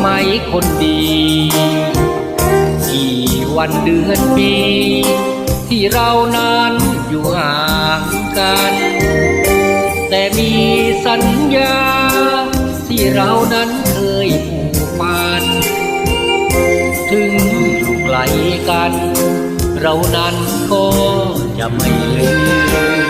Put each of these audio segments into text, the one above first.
ไม่คนดี กี่วันเดือนปี ที่เรานั้นอยู่ห่างกัน แต่มีสัญญา ที่เรานั้นเคยผูกพัน ถึงอยู่ไกลกัน เรานั้นก็จะไม่ลืม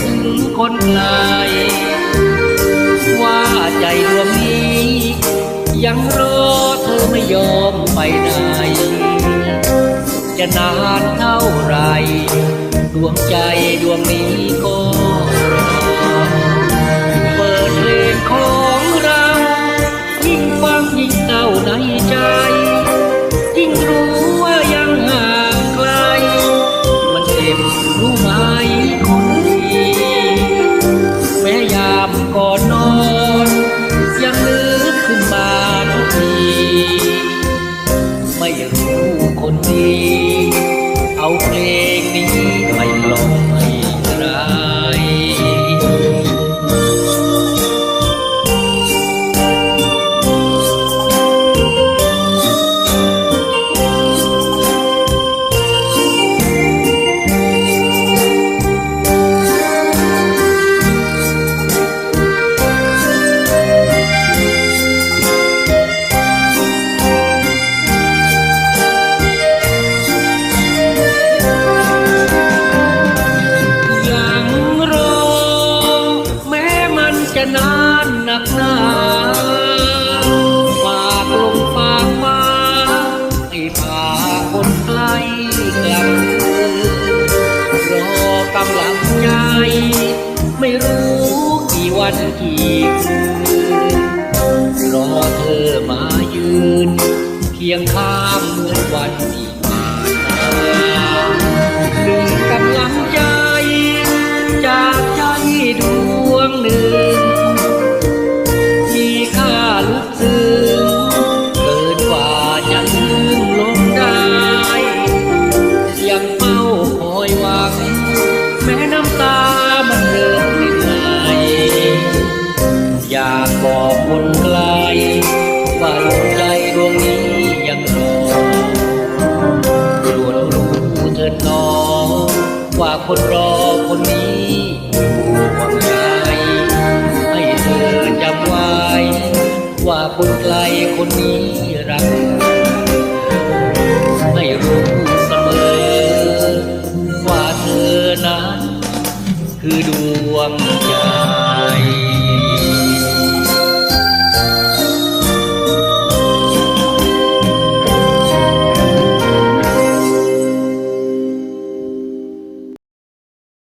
ถึงคนไกลว่าใจดวงนี้ ยังรอเธอไม่ยอมไปไหนจะนานเท่าไร ดวงใจดวงนี้ก็ ไม่รู้กี่วันกี่คืนรอเธอมายืน เคียงข้างเหมือนวัน อยากบอกคนไกลว่าดวงใจดวงนี้ยังรอโปรดรู้เถิดน้องว่าคนรอคนนี้ห่วงใยให้เธอจำไว้ ว่าคนไกลคนนี้รักให้รู้เสมอ ว่าเธอนั้น คือดวงใจ